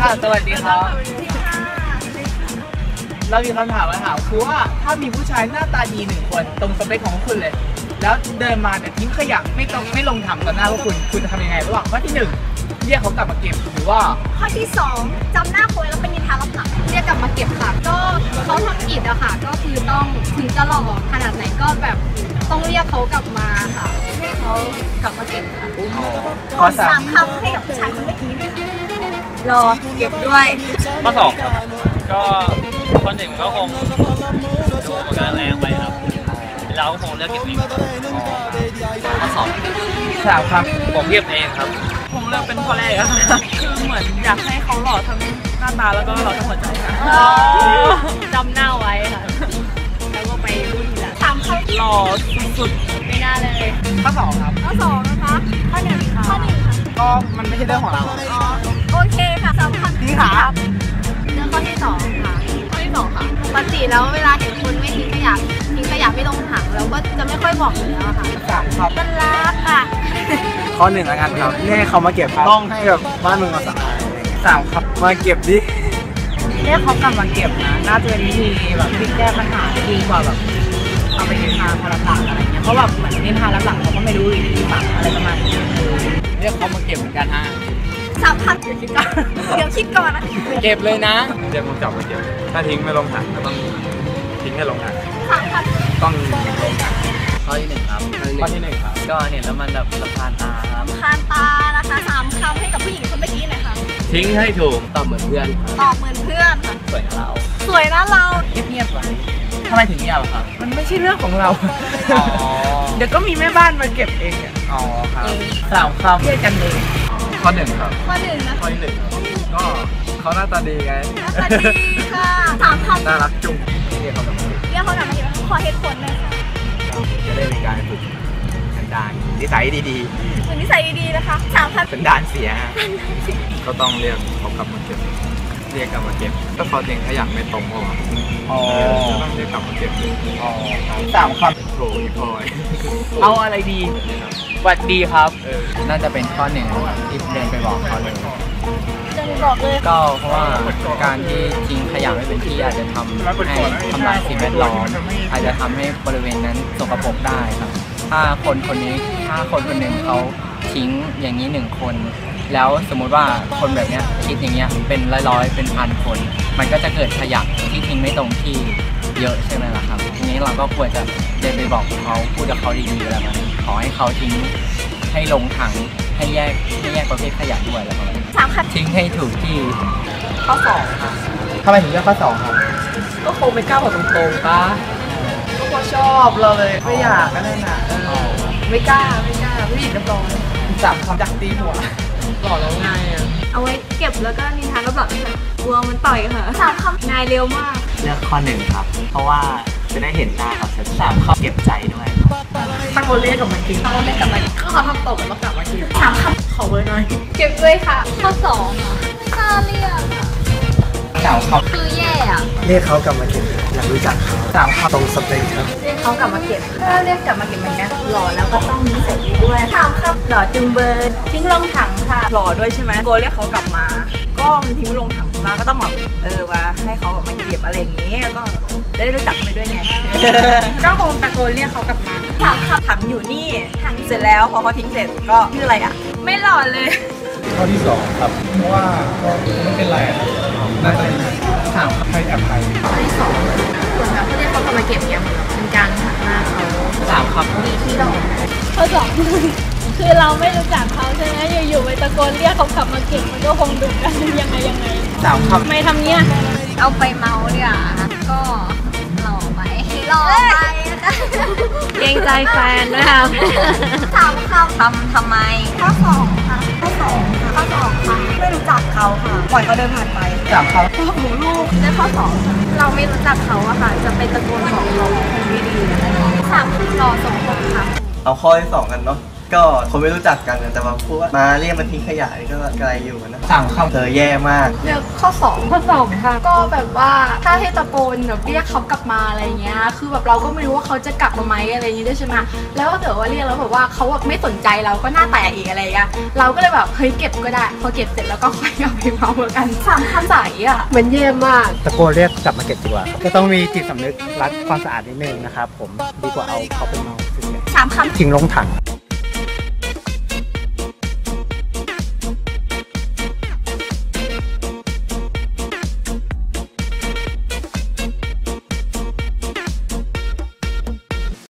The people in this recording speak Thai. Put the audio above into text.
อ่าสวัสดีครับ เรามีคำถามมาถามคือว่าถ้ามีผู้ชายหน้าตาดีหนึ่งคนตรงสเปคของคุณเลย แล้วเดินมาแต่ทิ้งขยะไม่ต้องไม่ลงถังต่อหน้าพวกคุณ คุณจะทำยังไงระหว่างข้อที่หนึ่งเรียกเขากลับมาเก็บหรือว่า ข้อที่สองจำหน้าคนแล้วเป็นนินทารับหลังเรียกกลับมาเก็บค่ะ ก็เขาทำผิดอะค่ะ ก็คือต้องถึงจะหลอกขนาดไหนก็แบบต้องเรียกเขากลับมาค่ะให้เขากลับมาเก็บค่ะข้อสามคำให้กับผู้ชายคนเมื่อกี้ด้วยค่ะ รอเก็บด้วย ข้อสองครับ ก็คนหนึ่งก็คงดูเหมือนกันแรงไปครับ เราก็คงเลือกเก็บเองข้อสองสามครับผมเก็บเองครับผมเลือกเป็นข้อแรกอะค่ะคือเหมือนอยากให้เขาหล่อทั้งหน้าตาแล้วก็หล่อทั้งหัวใจค่ะจำหน้าไว้ค่ะ แล้วก็ไปรุ่นทีหละสามคำหล่อสุดไม่น่าเลย ข้อสองครับ ข้อสองนะคะ ข้อหนึ่งข้อหนึ่งค่ะ ก็มันไม่ใช่เรื่องของเราอ๋อโอเค ค่ะสามคำทิ้งขาเรื่องข้อที่สองค่ะข้อที่สองค่ะปกติแล้วเวลาเห็นคนไม่ทิ้งขยะทิ้งขยะไม่ลงถังเราก็จะไม่ค่อยบอกอยู่แล้วอะค่ะสามครับมันรักค่ะ ข้อหนึ่งแล้วกันครับเรียกให้เขามาเก็บต้องให้แบบบ้านเมืองมาสะอาดอะไรอย่างเงี้ยสามครับมาเก็บดิ เรียกเขากลับมาเก็บนะน่าจะเป็นวิธีแบบที่แก้ปัญหาได้ดีกว่าแบบเอาไปนินทาคนละหลังอะไรเงี้ยเพราะแบบเหมือนนินทาแล้วหลังเขาก็ไม่รู้อีกทีหลังอะไรประมาณนี้เรียกเขามาเก็บเหมือนกันฮะ สามพันเดี๋ยวคิดก่อนเดี๋ยวคิดก่อนนะเก็บเลยนะเรียกมาจับมาเก็บถ้าทิ้งไม่ลงถังก็ต้องทิ้งให้ลงถังสามพันต้องลงถังข้อที่หนึ่งครับข้อที่หนึ่งครับ ก็เห็นแล้วมันแบบสะพานตาครับคานตานะคะสามคำให้กับผู้หญิงคนเมื่อกี้หน่อยค่ะ ทิ้งให้ถูก ตอบเหมือนเพื่อนครับตอบเหมือนเพื่อนค่ะสวยกับเรา สวยนะเราเงียบๆไว้ทำไมถึงเงียบอะครับ มันไม่ใช่เรื่องของเรา เดี๋ยวก็มีแม่บ้านมาเก็บเองอะอ๋อครับสามคำเรียกกันเองข้ อหนึ่งครับ ข้อหนึ่งนะคะข้อที่หนึ่งครับก็เขาหน้าตาดีไงหน้าตาดีค่ะสามคำน่ารักจุงเรียกเขามาเก็บเรียกเขากลับมาเห็นขอเหตุผลหน่อยค่ะจะได้มีการฝึกสันดานนิสัยดีคุณนิสัยดีๆนะคะสามพันๆสันดานเสียฮะก็ต้องเรียกเขากลับมาเก็บเรียกกลับมาเก็บก็เขาเองขยันไม่ตรงพออ๋อจะต้องเรียกกลับมาเก็บอ๋อสามคโผล่อีพลอยำเอาอะไรดี สวัสดีครับเออน่าจะเป็นข้อหนึ่งครับที่เดินไปบอกเขาเลยจะบอกเลยก็เพราะว่าการที่ทิ้งขยะไม่เป็นที่อาจจะทำให้ทำลายสิ่งแวดล้อมอาจจะทำให้บริเวณนั้นสกปรกได้ครับ ถ้าคนคนนี้ถ้าคนคนหนึ่งเขาทิ้งอย่างนี้หนึ่งคน แล้วสมมุติว่าคนแบบเนี้ยคิดอย่างเงี้ยเป็นร้อยๆเป็นพันคน มันก็จะเกิดขยะที่ทิ้งไม่ตรงที่เยอะใช่ไหมล่ะครับทีนี้เราก็ควรจะเดินไปบอกเขาพูดกับเขาดีๆอะไรแบบนี้ข อให้เขาทิ้งให้ลงถังให้แยกให้แยกประเภทขยะด้วยอะไรประมาณนี้สามพันทิ้งให้ถูกที่ข้อสองครับทำไมถึงเลือกข้อสองครับก็คงไม่กล้าบอกตรงๆปะก็เพราะชอบเราเลยไม่อยากก็นั่นน่ะเออไม่กล้าไม่กล้าผู้หญิงเรียบร้อยสามคำดักตีหัวหล่อแล้วไงอะเอาไว้เก็บแล้วก็นินทารับหลังค่ะกลัวมันต่อยค่ะสามคำนายเร็วมาก เลือกข้อหนึ่งครับ เพราะว่าจะได้เห็นหน้าครับสามข้อเก็บใจด้วย ถ้าคนเรียกกลับมากินถ้าคนเรียกกลับมากินก็เขาทำตกแล้วกลับมากินสามคำขอเบอร์หน่อย เก็บด้วยค่ะ ข้อสองอะค่าเรียกอะสามคคือแย่อะเรียกเขากลับมาเก็บอยากรู้จักเขาำสามคตรงสเปคครับเรียกเขากลับมาเก็บถ้าเรียกกลับมาเก็บเหมือนกันหล่อแล้วก็ต้องนิสัยดีด้วยสามคหล่อจุงเบอร์ทิ้งลงถังค่ะหล่อด้วยใช่ไหมโกเรียกเขากลับมา ก็มันทิ้งลงถังมาก็ต้องแบบเออว่าให้เขาแบบมาเก็บอะไรอย่างงี้แล้วก็จะได้รู้จักไปด้วยไงก็คงตะโกนเรียกเขากลับ มาำสามคถังอยู่นี่ถังเสร็จแล้วพอเขาทิ้งเสร็จก็ชื่ออะไรอะ ไม่หล่อเลย ข้อที่สองครับเพราะว่าก็ไม่เป็นไรครับน่าจะำสามคให้อภัยข้อที่สองส่วนแบบเขาเรียกเขากลับมาเก็บเนี่ยเหมือนแบบเป็นการหักหน้าเขาำสามคำดีที่หล่อข้อสองคือเราไม่รู้จักเขาใช่ไหมอยู่ๆไปตะโกนเรียกเขากลับมาเก็บมันก็คงดุกันยังไงยังไงสามคทำไมทำเนี้ยเอาไปเมาดีกว่าก็หล่อไปหล่อไปนะคะเก รงใจแฟนนะคะสามคำทำทำไม ข้อสองค่ะ ข้อสองค่ะ ข้อสองค่ะ ไม่รู้จักเขาค่ะ ปล่อยเขาเดินผ่านไปำสามคำพ่อหมูลูกในข้อสองเราไม่รู้จักเขาอะค่ะ จะไปตะโกนบอกเขาคงไม่ดีนะคะสามคือหล่อสมบูรณ์ค่ะ เอาข้อที่สองกันเนาะ ก็คนไม่รู้จักกันนะแต่มาพูดว่ามาเรียกมาทิ้งขยะนี่ก็ไกลอยู่นะสั่งคำเธอแย่มาก เลือกข้อ2ข้อ2ค่ะ ก็แบบว่าถ้าให้ตะโกนแบบเรียกเขากลับมาอะไรเงี้ย คือแบบเราก็ไม่รู้ว่าเขาจะกลับมาไหมอะไรอย่างงี้ด้วยใช่ไหมแล้วถ้าเกิดว่าเรียกแล้วแบบว่าเขาแบบไม่สนใจเราก็หน้าแตกอีกอะไรเงี้ยเราก็เลยแบบเฮ้ยเก็บก็ได้ พอเก็บเสร็จแล้วก็ค่อยเอาไปเมากันสามคำใสอะมันแย่มากตะโกนเรียกกลับมาเก็บดีกว่าครับก็ต้องมีจิตสำนึกรักความสะอาดนิดนึงนะครับผมดีกว่าเอาเขาไปเมาสามคำทิ้งลงถัง